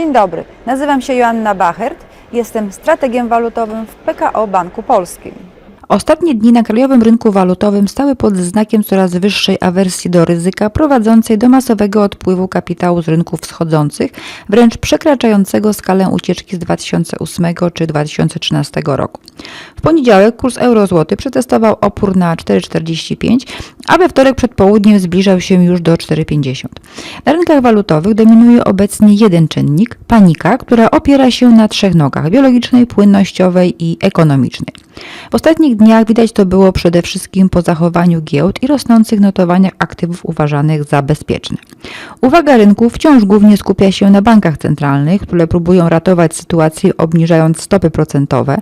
Dzień dobry, nazywam się Joanna Bachert, jestem strategiem walutowym w PKO Banku Polskim. Ostatnie dni na krajowym rynku walutowym stały pod znakiem coraz wyższej awersji do ryzyka prowadzącej do masowego odpływu kapitału z rynków wschodzących, wręcz przekraczającego skalę ucieczki z 2008 czy 2013 roku. W poniedziałek kurs euro-złoty przetestował opór na 4,45, a we wtorek przed południem zbliżał się już do 4,50. Na rynkach walutowych dominuje obecnie jeden czynnik panika, która opiera się na trzech nogach biologicznej, płynnościowej i ekonomicznej. W ostatnich dniach widać to było przede wszystkim po zachowaniu giełd i rosnących notowaniach aktywów uważanych za bezpieczne. Uwaga rynku wciąż głównie skupia się na bankach centralnych, które próbują ratować sytuację obniżając stopy procentowe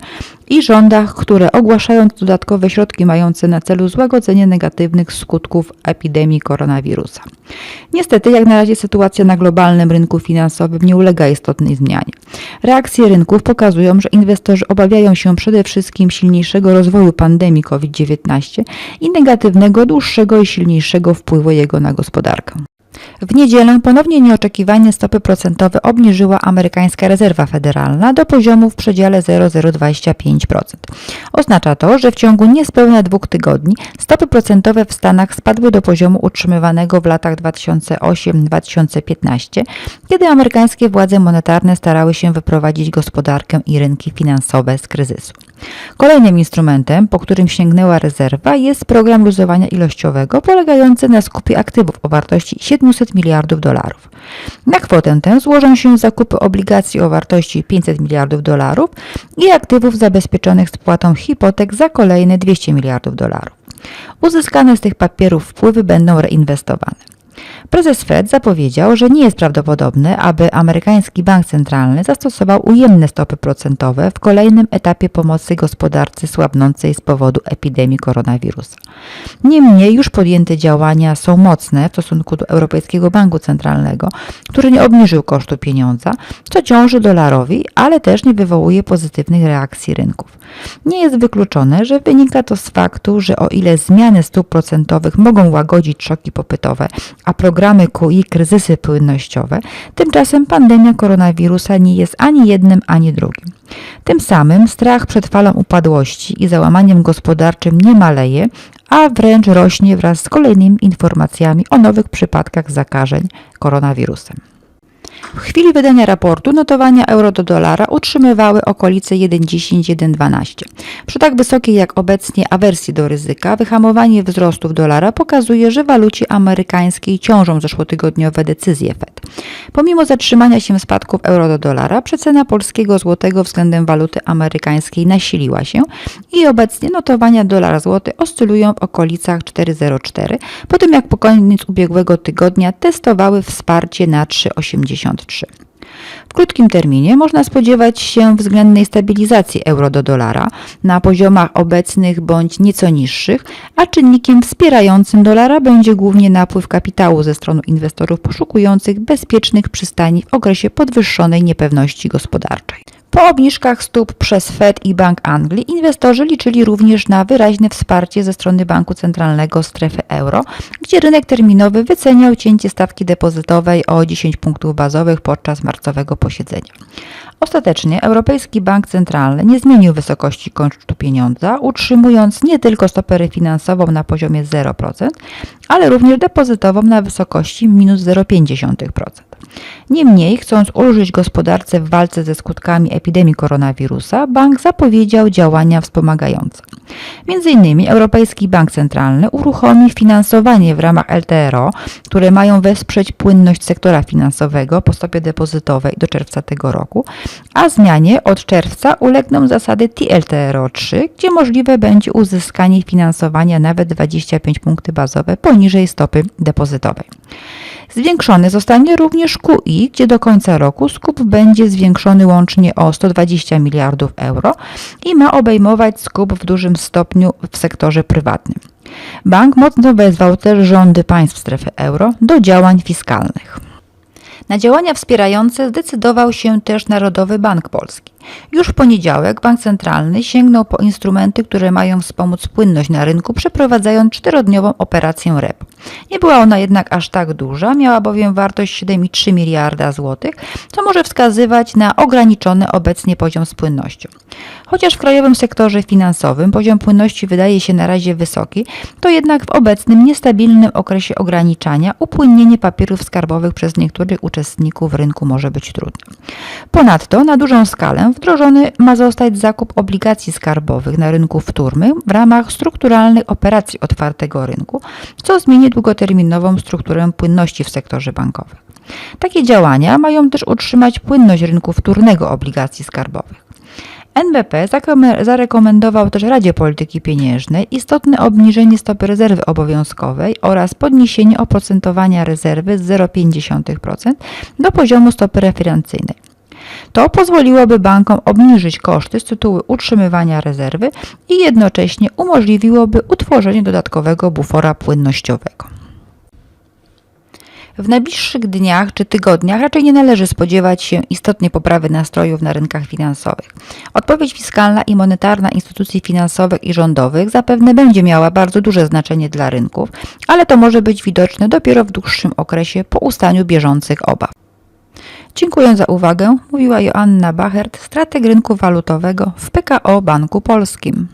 i rządach, które ogłaszając dodatkowe środki mające na celu złagodzenie negatywnych skutków epidemii koronawirusa. Niestety, jak na razie sytuacja na globalnym rynku finansowym nie ulega istotnej zmianie. Reakcje rynków pokazują, że inwestorzy obawiają się przede wszystkim silniejszego rozwoju pandemii COVID-19 i negatywnego, dłuższego i silniejszego wpływu jego na gospodarkę. W niedzielę ponownie nieoczekiwanie stopy procentowe obniżyła amerykańska rezerwa federalna do poziomu w przedziale 0,025%. Oznacza to, że w ciągu niespełna dwóch tygodni stopy procentowe w Stanach spadły do poziomu utrzymywanego w latach 2008-2015, kiedy amerykańskie władze monetarne starały się wyprowadzić gospodarkę i rynki finansowe z kryzysu. Kolejnym instrumentem, po którym sięgnęła rezerwa, jest program luzowania ilościowego polegający na skupie aktywów o wartości 700 miliardów dolarów. Na kwotę tę złożą się zakupy obligacji o wartości 500 miliardów dolarów i aktywów zabezpieczonych spłatą hipotek za kolejne 200 miliardów dolarów. Uzyskane z tych papierów wpływy będą reinwestowane. Prezes Fed zapowiedział, że nie jest prawdopodobne, aby amerykański bank centralny zastosował ujemne stopy procentowe w kolejnym etapie pomocy gospodarce słabnącej z powodu epidemii koronawirusa. Niemniej już podjęte działania są mocne w stosunku do Europejskiego Banku Centralnego, który nie obniżył kosztu pieniądza, co ciąży dolarowi, ale też nie wywołuje pozytywnych reakcji rynków. Nie jest wykluczone, że wynika to z faktu, że o ile zmiany stóp procentowych mogą łagodzić szoki popytowe, a programy QI kryzysy płynnościowe, tymczasem pandemia koronawirusa nie jest ani jednym, ani drugim. Tym samym strach przed falą upadłości i załamaniem gospodarczym nie maleje, a wręcz rośnie wraz z kolejnymi informacjami o nowych przypadkach zakażeń koronawirusem. W chwili wydania raportu notowania euro do dolara utrzymywały okolice 1,10-1,12. Przy tak wysokiej jak obecnie awersji do ryzyka, wyhamowanie wzrostów dolara pokazuje, że walucie amerykańskiej ciążą zeszłotygodniowe decyzje Fed. Pomimo zatrzymania się spadków euro do dolara, przecena polskiego złotego względem waluty amerykańskiej nasiliła się i obecnie notowania dolar złoty oscylują w okolicach 4,04, po tym jak po koniec ubiegłego tygodnia testowały wsparcie na 3,83. W krótkim terminie można spodziewać się względnej stabilizacji euro do dolara na poziomach obecnych bądź nieco niższych, a czynnikiem wspierającym dolara będzie głównie napływ kapitału ze strony inwestorów poszukujących bezpiecznych przystani w okresie podwyższonej niepewności gospodarczej. Po obniżkach stóp przez Fed i Bank Anglii inwestorzy liczyli również na wyraźne wsparcie ze strony Banku Centralnego strefy euro, gdzie rynek terminowy wyceniał cięcie stawki depozytowej o 10 punktów bazowych podczas marcowego posiedzenia. Ostatecznie Europejski Bank Centralny nie zmienił wysokości kosztu pieniądza, utrzymując nie tylko stopę refinansową na poziomie 0%, ale również depozytową na wysokości minus 0,5%. Niemniej, chcąc ulżyć gospodarce w walce ze skutkami epidemii koronawirusa, bank zapowiedział działania wspomagające. Między innymi Europejski Bank Centralny uruchomi finansowanie w ramach LTRO, które mają wesprzeć płynność sektora finansowego po stopie depozytowej do czerwca tego roku, a zmianie od czerwca ulegną zasady TLTRO 3, gdzie możliwe będzie uzyskanie finansowania nawet 25 punkty bazowe poniżej stopy depozytowej. Zwiększony zostanie również QI, gdzie do końca roku skup będzie zwiększony łącznie o 120 miliardów euro i ma obejmować skup w dużym stopniu w sektorze prywatnym. Bank mocno wezwał też rządy państw strefy euro do działań fiskalnych. Na działania wspierające zdecydował się też Narodowy Bank Polski. Już w poniedziałek Bank Centralny sięgnął po instrumenty, które mają wspomóc płynność na rynku, przeprowadzając czterodniową operację repo. Nie była ona jednak aż tak duża, miała bowiem wartość 7,3 miliarda złotych, co może wskazywać na ograniczony obecnie poziom z płynnością. Chociaż w krajowym sektorze finansowym poziom płynności wydaje się na razie wysoki, to jednak w obecnym niestabilnym okresie ograniczania upłynnienie papierów skarbowych przez niektórych uczestników rynku może być trudne. Ponadto na dużą skalę wdrożony ma zostać zakup obligacji skarbowych na rynku wtórnym w ramach strukturalnych operacji otwartego rynku, co zmieni długoterminową strukturę płynności w sektorze bankowym. Takie działania mają też utrzymać płynność rynku wtórnego obligacji skarbowych. NBP zarekomendował też Radzie Polityki Pieniężnej istotne obniżenie stopy rezerwy obowiązkowej oraz podniesienie oprocentowania rezerwy z 0,5% do poziomu stopy referencyjnej. To pozwoliłoby bankom obniżyć koszty z tytułu utrzymywania rezerwy i jednocześnie umożliwiłoby utworzenie dodatkowego bufora płynnościowego. W najbliższych dniach czy tygodniach raczej nie należy spodziewać się istotnej poprawy nastrojów na rynkach finansowych. Odpowiedź fiskalna i monetarna instytucji finansowych i rządowych zapewne będzie miała bardzo duże znaczenie dla rynków, ale to może być widoczne dopiero w dłuższym okresie po ustaniu bieżących obaw. Dziękuję za uwagę, mówiła Joanna Bachert, strateg rynku walutowego w PKO Banku Polskim.